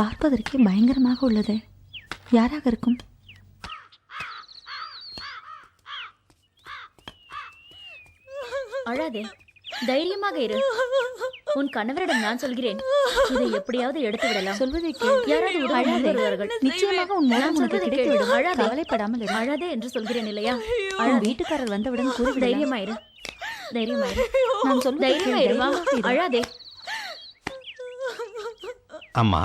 பார்ப்பதற்கே பயங்கரமாக உள்ளது. யாராக இருக்கும்? அழாதே தைரியமாக இரு. உன் கணவரிடம் நான் சொல்கிறேன். இதை எப்படியாவது எடுத்து விடலாம். சொல்வதை யாராவது. வருவார்கள். நிச்சயமாக உன் மூலம் நான் உனக்கு சொல்வதை கிடைத்து கேள். விடும் அழாதே. கவலைப்படாமல் அழாதே என்று சொல்கிறேன் இல்லையா? உன் வீட்டுக்காரர் வந்தவுடன் கூறிவிடலாம் தைரியமாயிரு தைரியமாயிரு நான் கேள், தைரியமாயிரு. அழாதே. அம்மா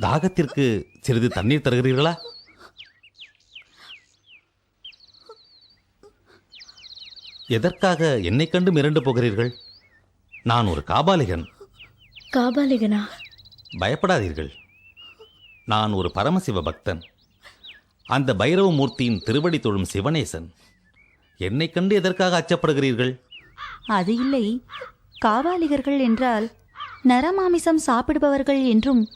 தாகத்திற்கு சிறிது தண்ணீர் தருகிறீர்களா? எதற்காக என்னை கண்டு மிரண்டு போகிறீர்கள்? நான் ஒரு காபாலிகன். காபாலிகனா? பயப்படாதீர்கள். நான் ஒரு பரமசிவ பக்தன். அந்த பைரவ மூர்த்தியின் திருவடி தொழும் சிவனேசன். என்னை கண்டு எதற்காக அச்சப்படுகிறீர்கள்? அது இல்லை. காவாலிகர்கள் என்றால் நரமாமிசம் சாப்பிடுபவர்கள் என்றும்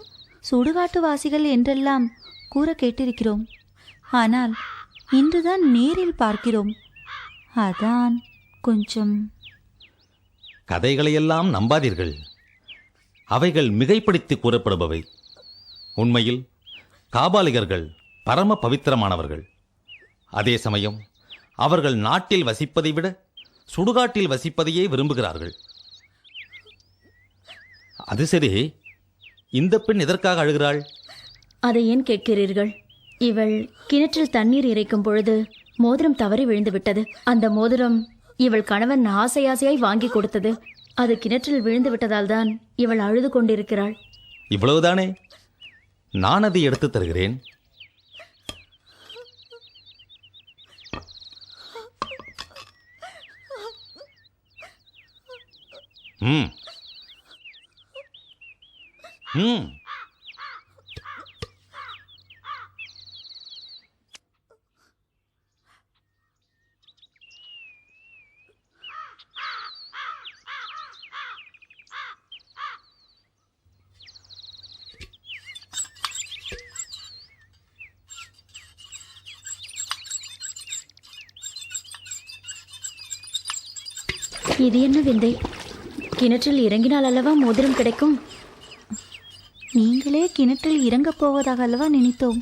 சுடுகாட்டுவாசிகள் என்றெல்லாம் கூற கேட்டிருக்கிறோம். ஆனால் இன்றுதான் நேரில் பார்க்கிறோம். அதான் கொஞ்சம். கதைகளையெல்லாம் நம்பாதீர்கள். அவைகள் மிகைப்படுத்தி கூறப்படுபவை. உண்மையில் காபாலிகர்கள் பரம பவித்திரமானவர்கள். அதே சமயம் அவர்கள் நாட்டில் வசிப்பதை விட சுடுகாட்டில் வசிப்பதையே விரும்புகிறார்கள். அது சரி. இந்த பெண் எதற்காக அழுகிறாள்? அதை ஏன் கேட்கிறீர்கள்? இவள் கிணற்றில் தண்ணீர் இறைக்கும் பொழுது மோதிரம் தவறி விழுந்து விட்டது அந்த மோதிரம் இவள் கணவன் ஆசை ஆசையாய் வாங்கி கொடுத்தது. அது கிணற்றில் விழுந்து விட்டதால் தான் இவள் அழுது கொண்டிருக்கிறாள். இவ்வளவுதானே? நான் அதை எடுத்து தருகிறேன். ம். ம். இது என்ன விந்தை? கிணற்றில் இறங்கினால் அல்லவா மோதிரம் கிடைக்கும்? நீங்களே கிணற்றில் இறங்கப் போவதாக அல்லவா நினைத்தோம்?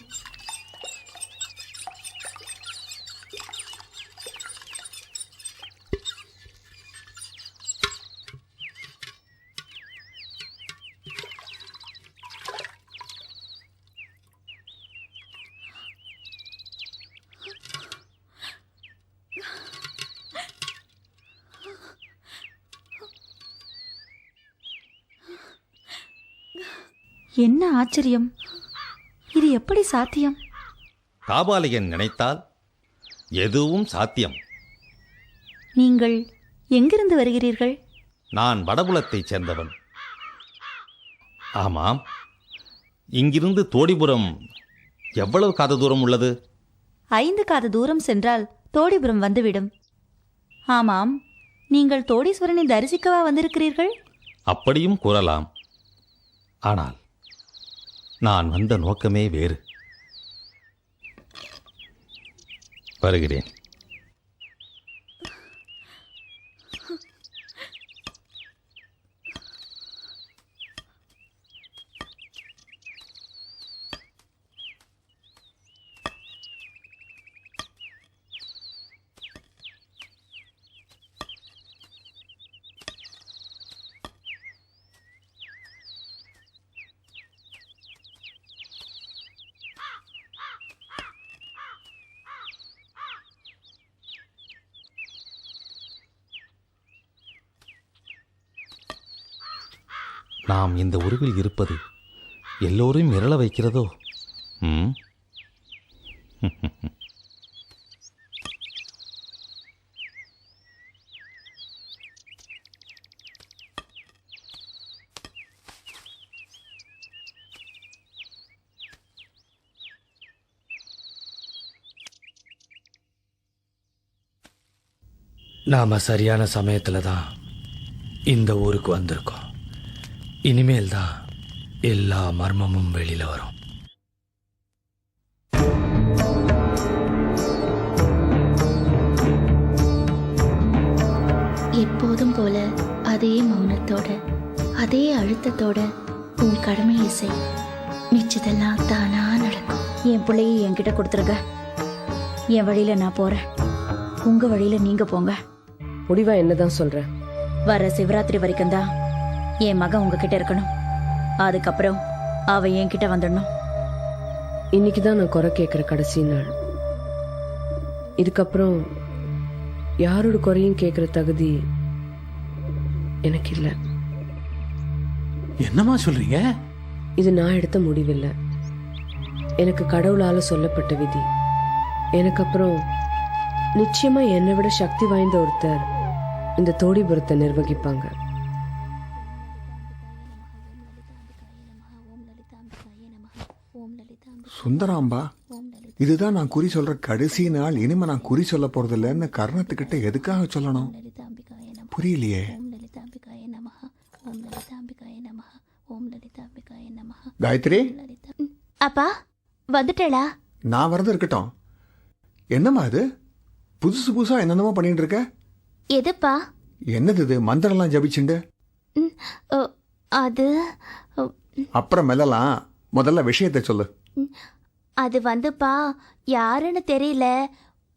என்ன ஆச்சரியம்? இது எப்படி சாத்தியம்? காபாலிகன் நினைத்தால் எதுவும் சாத்தியம். நீங்கள் எங்கிருந்து வருகிறீர்கள்? நான் வடபுலத்தைச் சேர்ந்தவன். ஆமாம். இங்கிருந்து தோடிபுரம் எவ்வளவு காத தூரம் உள்ளது? ஐந்து காத தூரம் சென்றால் தோடிபுரம் வந்துவிடும். ஆமாம். நீங்கள் தோடீஸ்வரனை தரிசிக்கவா வந்திருக்கிறீர்கள்? அப்படியும் கூறலாம். ஆனால் நான் வந்த நோக்கமே வேறு. வருகிறேன். நாம் இந்த உருவில் இருப்பது எல்லோரையும் மிரள வைக்கிறதோ? ம்? நாம சரியான சமயத்துல தான் இந்த ஊருக்கு வந்திருக்கோம். இனிமேல் தான் எல்லா மர்மமும் வெளியில வரும். எப்போதும் போல அதே மௌனத்தோட அதே அழுத்தத்தோட உன் கடமையை செய். மிச்சதெல்லாம் தானா நடக்கும். என் பிள்ளையை என்கிட்ட கொடுத்துருங்க. என் வழியில நான் போறேன். உங்க வழியில நீங்க போங்க. முடிவா என்னதான் சொல்ற? வர சிவராத்திரி வரைக்கும் தான் என் மகன் உங்ககிட்ட இருக்கணும். அதுக்கப்புறம் அவ என்கிட்ட வந்துடணும். இன்னைக்கு தான் நான் குறை கேட்குற கடைசி நாள். இதுக்கப்புறம் யாரோட குறையும் கேட்குற தகுதி எனக்கு இல்லை என்னம்மா சொல்றீங்க? இது நான் எடுத்த முடிவில்லை. எனக்கு கடவுளால சொல்லப்பட்ட விதி. எனக்கு அப்புறம் நிச்சயமா என்னை விட சக்தி வாய்ந்த ஒருத்தர் இந்த தோடிபுரத்தை நிர்வகிப்பாங்க. சுந்தராம்பா இதுதான் நான் குறி சொல்ற கடைசி நாள். இனிமே நான் குறி சொல்ல போறதில்லன்னு கர்ணத்துக்கிட்ட எதுக்காக சொல்லணும்? புரியலையே. காயத்ரி? அப்பா வந்துட்டேளா? நான் வரது இருக்கட்டும். என்னம்மா இது? புதுசு புதுசா என்னென்னமோ பண்ணிட்டு இருக்க? எதுப்பா? என்னது இது? மந்திரம்லாம் ஜபிச்சுண்டு? அது அப்புறம் மெல்லலாம். முதல்ல விஷயத்தை சொல்லு. அது வந்துப்பா யாருன்னு தெரியல.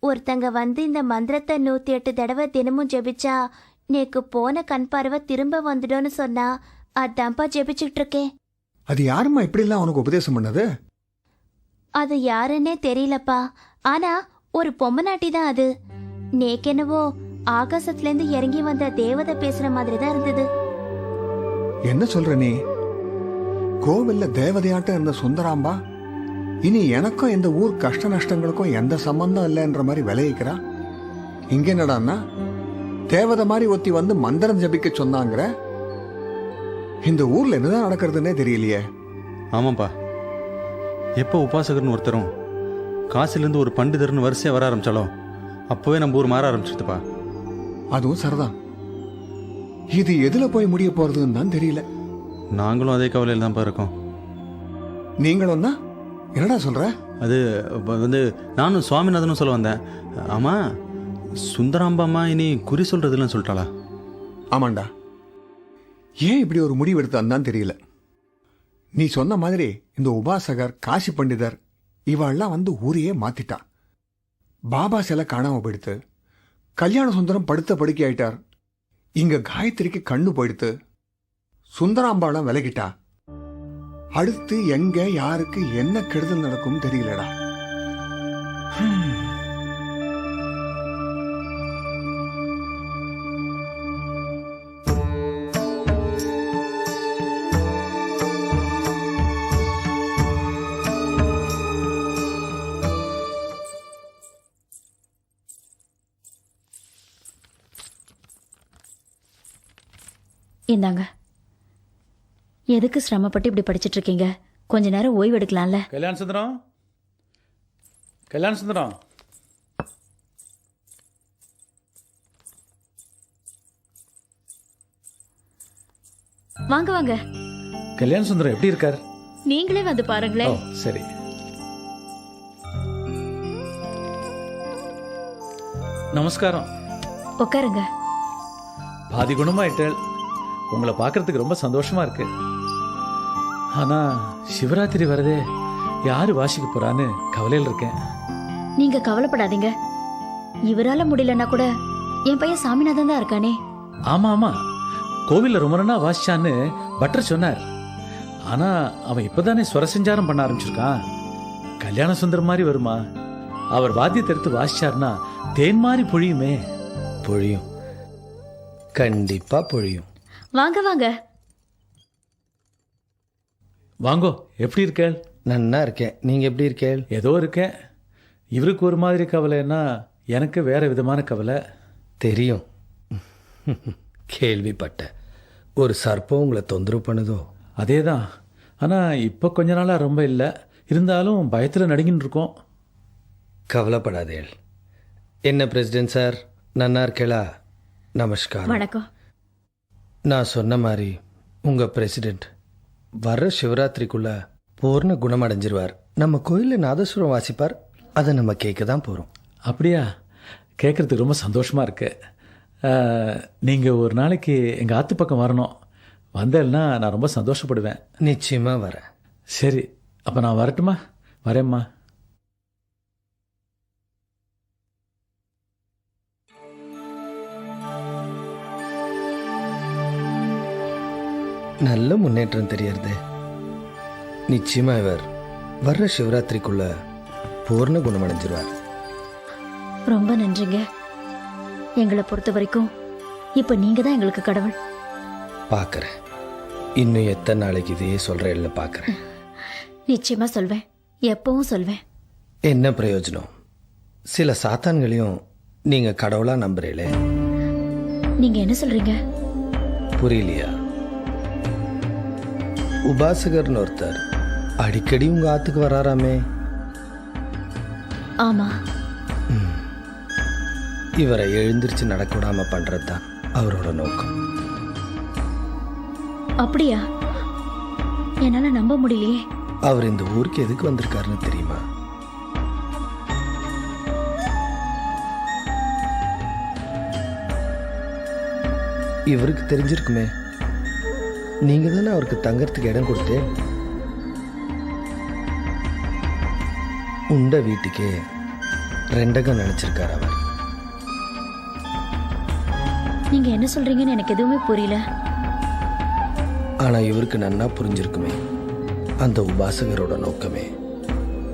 ஒருத்தங்க வந்து இந்த மந்திரத்தை நூத்தி எட்டு தடவை தினமும் ஜெபிச்சா நேக்கு போன கண் பார்வை திரும்ப வந்துடும்னு சொன்னா அதான்ப்பா ஜெபிச்சுட்டு இருக்கேன். அது யாரும்மா இப்படிலாம் உனக்கு உபதேசம் பண்ணது? அது யாருன்னே தெரியலப்பா. ஆனா ஒரு பொம்மநாட்டி தான் அது. நேக்கென்னவோ ஆகாசத்துல இருந்து இறங்கி வந்த தேவதை பேசுற மாதிரி தான் இருந்தது. என்ன சொல்ற நீ? கோவில்ல தேவதையாட்டம் இருந்த சுந்தராம்பா? இனி எனக்கும் இந்த ஊர் கஷ்ட நஷ்டங்களுக்கும் எந்த சம்பந்தம் இல்லைன்ற மாதிரி விளைவிக்கிறா இங்க என்னடான்னா தேவதை மாதிரி ஒத்தி வந்து மந்திரம் ஜபிக்க சொன்னாங்கிற? இந்த ஊர்ல என்னதான் நடக்கிறதுனே தெரியலையே. ஆமாப்பா. எப்போ உபாசகர்னு ஒருத்தரும் காசிலேருந்து ஒரு பண்டிதர்னு வரிசையாக வர ஆரம்பிச்சாலோ அப்போவே நம்ம ஊர் மாற ஆரம்பிச்சிடுதுப்பா அதுவும் சரிதான். இது எதுல போய் முடிய போறதுன்னு தான் தெரியல. நாங்களும் அதே கவலையில் தான்ப்பா இருக்கோம். நீங்களும் தான் என்னடா சொல்ற? அது வந்து நானும் சுவாமிநாதனும் சொல்ல வந்தேன். ஆமாம் சுந்தராம்பாம்மா இனி குறி சொல்கிறதுலன்னு சொல்லிட்டாளா? ஆமாண்டா. ஏன் இப்படி ஒரு முடிவு எடுத்தான்னு தெரியல. நீ சொன்ன மாதிரி இந்த உபாசகர் காசி பண்டிதர் இவாள்லாம் வந்து ஊரையே மாத்திட்டா. பாபா சிலை காணாம போயிடுத்து கல்யாண சுந்தரம் படுத்த படுக்கை ஆயிட்டார் இங்க காயத்ரிக்கு கண்ணு போயிடுத்து சுந்தராம்பாளம் விலகிட்டா. அடுத்து எங்க யாருக்கு என்ன கெடுதல் நடக்கும் தெரியலடா. இந்தாங்க. எதுக்கு சிரமப்பட்டு இப்படி படிச்சிட்டு இருக்கீங்க கொஞ்ச நேரம் ஓய்வு எடுக்கலாம்ல. கல்யாண சுந்தரம்? கல்யாண சுந்தரம்? வாங்க வாங்க. கல்யாண சுந்தரம் எப்படி இருக்கார்? நீங்களே வந்து ஓ பாருங்களேன் சரி. நமஸ்காரம். உட்காருங்க. பாதி குணமாயிட்டேள். உங்களை பார்க்கறதுக்கு ரொம்ப சந்தோஷமா இருக்கு. ஆனா சிவராத்திரி வரதே யாரு வாசிக்க போறான்னு கவலையில் இருக்கேன். நீங்க கவலைப்படாதீங்க. இவரால முடியலன்னா கூட என் பையன் சாமிநாதன் தான் இருக்கானே. ஆமா ஆமா. கோவில்ல ரொம்ப நாளா வாசிச்சான்னு பட்டர் சொன்னார். ஆனா அவன் இப்பதானே சுரசஞ்சாரம் பண்ண ஆரம்பிச்சிருக்கான். கல்யாண சுந்தரம் மாதிரி வருமா? அவர் வாத்தியத்தை எடுத்து வாசிச்சார்னா தேன் மாதிரி பொழியுமே. பொழியும். கண்டிப்பா பொழியும். வாங்க வாங்க. வாங்கோ எப்படி இருக்கேள்? நன்னா இருக்கேன். நீங்க எப்படி இருக்கேள்? ஏதோ இருக்கேன். இவருக்கு ஒரு மாதிரி கவலைன்னா எனக்கு வேற விதமான கவலை. தெரியும். கேள்விப்பட்டேன் ஒரு சர்ப்பம் உங்களை தொந்தரவு பண்ணுதோ? அதே தான் ஆனால் இப்போ கொஞ்ச நாளாக ரொம்ப இல்லை. இருந்தாலும் பயத்தில் நடுங்கின்னு இருக்கோம். கவலைப்படாதேள். என்ன பிரசிடென்ட் சார்? நன்னா இருக்கேளா? நமஸ்காரம். வணக்கம். நான் சொன்ன மாதிரி உங்க பிரசிடென்ட் வர்ற சிவராத்திரிக்குள்ள பூர்ண குணமடைஞ்சிருவார். நம்ம கோயிலில் நாதஸ்வரம் வாசிப்பார். அதை நம்ம கேட்க தான் போகிறோம் அப்படியா? கேட்குறதுக்கு ரொம்ப சந்தோஷமாக இருக்கு. நீங்கள் ஒரு நாளைக்கு எங்கள் ஆத்து பக்கம் வரணும். வந்தேன்னா நான் ரொம்ப சந்தோஷப்படுவேன். நிச்சயமா வரேன். சரி அப்போ நான் வரட்டுமா? வரேம்மா. நல்ல முன்னேற்றம் தெரியறது. நிச்சயமா இவர் வர்ற சிவராத்திரிக்குள்ள பூர்ண குணமடைஞ்சிருவார். ரொம்ப நன்றிங்க. எங்களை பொறுத்த வரைக்கும் இப்போ நீங்க தான் எங்களுக்கு கடவுள். பார்க்கறேன் இன்னும் எத்தனை நாளைக்கு இதையே சொல்றேன்னு பார்க்கறேன் நிச்சயமா சொல்வேன். எப்பவும் சொல்வேன். என்ன பிரயோஜனம்? சில சாத்தான்களையும் நீங்க கடவுளா நம்புறீங்களே. நீங்க என்ன சொல்றீங்க? புரியலையா? உபாசகர்னு ஒருத்தர். அடிக்கடி உங்க ஆத்துக்கு வராராமே. ஆமா. இவரை எழுந்திருச்சு நடக்க விடாம பண்றது தான் அவரோட நோக்கம். அப்படியா? என்னால நம்ப முடியலையே. அவர் இந்த ஊருக்கு எதுக்கு வந்திருக்காருன்னு தெரியுமா? இவருக்கு தெரிஞ்சிருக்குமே. நீங்க தானே அவருக்கு தங்கறதுக்கு இடம் கொடுத்தே? உண்ட வீட்டுக்கே ரெண்டகம் நினைச்சிருக்காரு அவர். நீங்க என்ன சொல்றீங்கன்னு எனக்கு எதுவுமே புரியல. ஆனா இவருக்கு நன்னா புரிஞ்சிருக்குமே. அந்த உபாசகரோட நோக்கமே.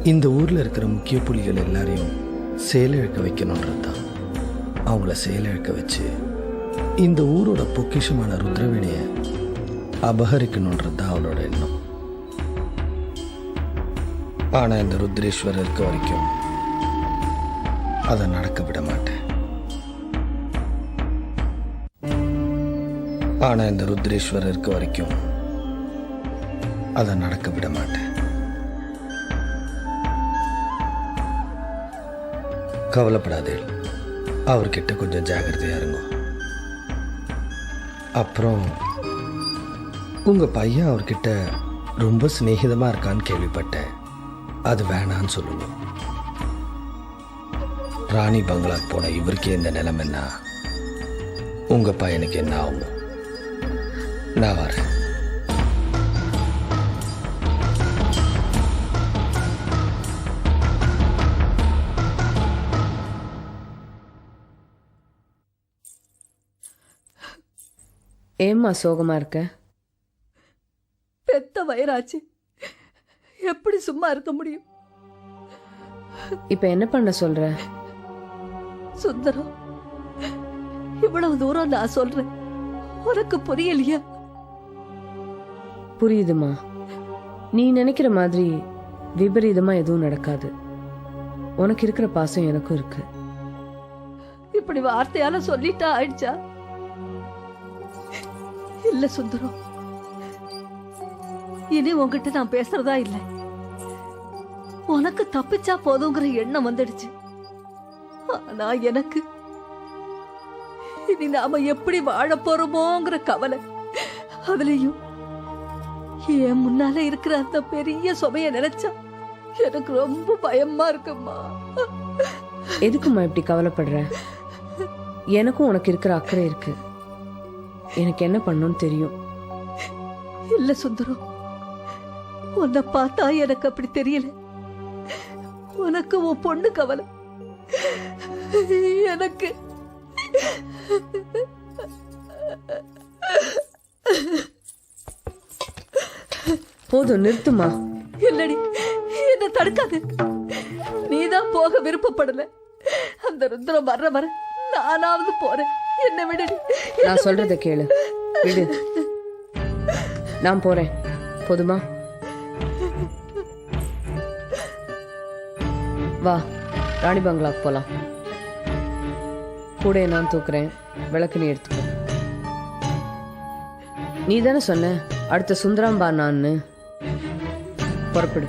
இந்த ஊர்ல இருக்கிற முக்கிய புலிகள் எல்லாரையும் செயலிழக்க வைக்கணுன்றது தான் அவங்கள செயலிழக்க வச்சு இந்த ஊரோட பொக்கிஷமான ருத்ரவினைய அபகரிக்கணுன்றது தான் அவளோட எண்ணம். ஆனால் இந்த ருத்ரேஸ்வரர் இருக்க வரைக்கும் அதை நடக்க விட மாட்டேன். ஆனால் இந்த ருத்ரேஸ்வரர் இருக்க வரைக்கும் அதை நடக்க விட மாட்டேன். கவலைப்படாதே. அவர்கிட்ட கொஞ்சம் ஜாகிரதையாக இருங்க. அப்புறம் உங்கள் பையன் அவர்கிட்ட ரொம்ப சிநேகிதமாக இருக்கான்னு கேள்விப்பட்டேன். அது வேணான்னு சொல்லுவோம் ராணி பங்களாக்கு போன இவருக்கே இந்த நிலைமைன்னா உங்கள் பையனுக்கு என்ன ஆகும்? நான் வரேன். ஏம்மா சோகமாக இருக்க? பெத்த வயிறாச்சு. எப்படி சும்மா இருக்க முடியும்? இப்ப என்ன பண்ண சொல்ற? சுந்தரம் இவ்வளவு தூரம் நான் சொல்றேன். உனக்கு புரியலையா? புரியுதுமா. நீ நினைக்கிற மாதிரி விபரீதமா எதுவும் நடக்காது. உனக்கு இருக்கிற பாசம் எனக்கும் இருக்கு. இப்படி வார்த்தையால சொல்லிட்டா ஆயிடுச்சா? இல்ல சுந்தரம் இனி உன்கிட்ட நான் பேசுறதா இல்ல. உனக்கு தப்பிச்சா போதுங்கிற எண்ணம் வந்துடுச்சு. ஆனா எனக்கு இனி நாம எப்படி வாழ போறோமோங்கிற கவலை. அதுலயும் என் முன்னால இருக்கிற அந்த பெரிய சுமைய நினைச்சா எனக்கு ரொம்ப பயமா இருக்குமா எதுக்கும்மா இப்படி கவலைப்படுற? எனக்கும் உனக்கு இருக்கிற அக்கறை இருக்கு. எனக்கு என்ன பண்ணணும்னு தெரியும். இல்ல சுந்தரம். உன்னை பார்த்தா எனக்கு அப்படி தெரியல. உனக்கு உன் பொண்ணு கவலை. எனக்கு. போதும் நிறுத்துமா? இல்லடி என்ன தடுக்காது. நீதான் போக விருப்பப்படல. அந்த ருத்ரம் வர்ற வர நானாவது போறேன். என்ன விடுடி நான் சொல்றத கேளு. விடு. நான் போறேன். போதுமா? வா ராணி பங்களாக்கு போகலாம் கூட நான் தூக்குறேன். விளக்கு நீ எடுத்துக்கோ. நீ தானே சொன்ன அடுத்த சுந்தராம்பா நான்னு. புறப்படு.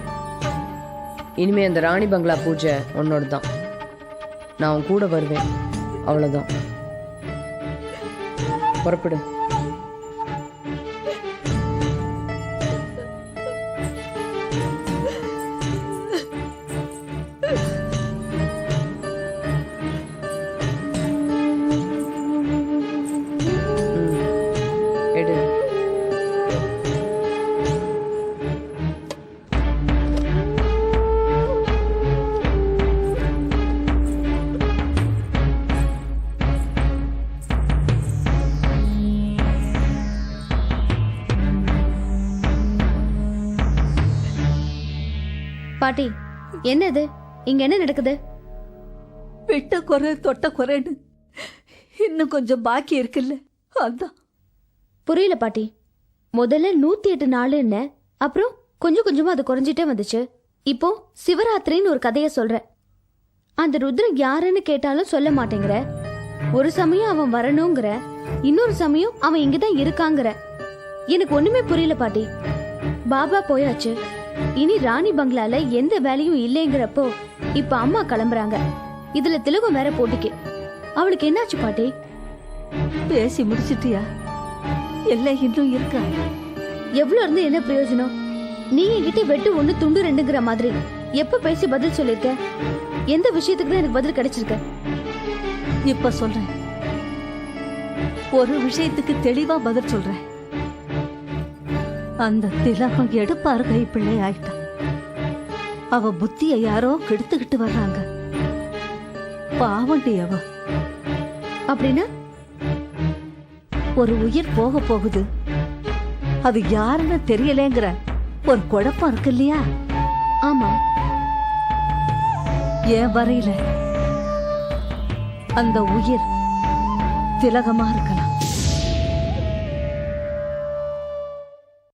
இனிமே அந்த ராணி பங்களா பூஜை உன்னோட தான் நான் உன் கூட வருவேன். அவ்வளோதான் புறப்படு. பாட்டி என்ன இது இங்க என்ன நடக்குது? விட்ட குறை தொட்ட குறைன்னு இன்னும் கொஞ்சம் பாக்கி இருக்குல்ல அதான். புரியல பாட்டி. முதல்ல நூத்தி எட்டு நாள் என்ன அப்புறம் கொஞ்சம் கொஞ்சமா அது குறைஞ்சிட்டே வந்துச்சு. இப்போ சிவராத்திரின்னு ஒரு கதைய சொல்ற அந்த ருத்ரன் யாருன்னு கேட்டாலும் சொல்ல மாட்டேங்கிற. ஒரு சமயம் அவன் வரணுங்கிற இன்னொரு சமயம் அவன் இங்கதான் இருக்காங்கிற. எனக்கு ஒண்ணுமே புரியல பாட்டி. பாபா போயாச்சு. இனி ராணி பங்களால எந்த வேலையும் இல்லைங்கிறப்போ இப்ப அம்மா கிளம்புறாங்க. இதுல திலகம் வேற போட்டிக்கு. அவளுக்கு என்னாச்சு பாட்டி? பேசி முடிச்சிட்டியா? எல்லாம் இன்னும் இருக்கா? எவ்வளவு இருந்து என்ன பிரயோஜனம்? நீ என்கிட்ட வெட்டு ஒண்ணு துண்டு ரெண்டுங்கிற மாதிரி. எப்ப பேசி பதில் சொல்லிருக்க? எந்த விஷயத்துக்கு தான் எனக்கு பதில் கிடைச்சிருக்க? இப்ப சொல்றேன். ஒரு விஷயத்துக்கு தெளிவா பதில் சொல்றேன். அந்த திலகம் எடுப்பாரு கைப்பிள்ளை ஆயிட்டான் அவ புத்திய யாரோ கெடுத்துக்கிட்டு வர்றாங்க. பாவண்டி அவ. அப்படின்னா ஒரு உயிர் போக போகுது. அது யாருன்னு தெரியலேங்கிற ஒரு குழப்பம் இருக்கு இல்லையா? ஆமா. ஏன் வரையில அந்த உயிர் திலகமா இருக்கலாம்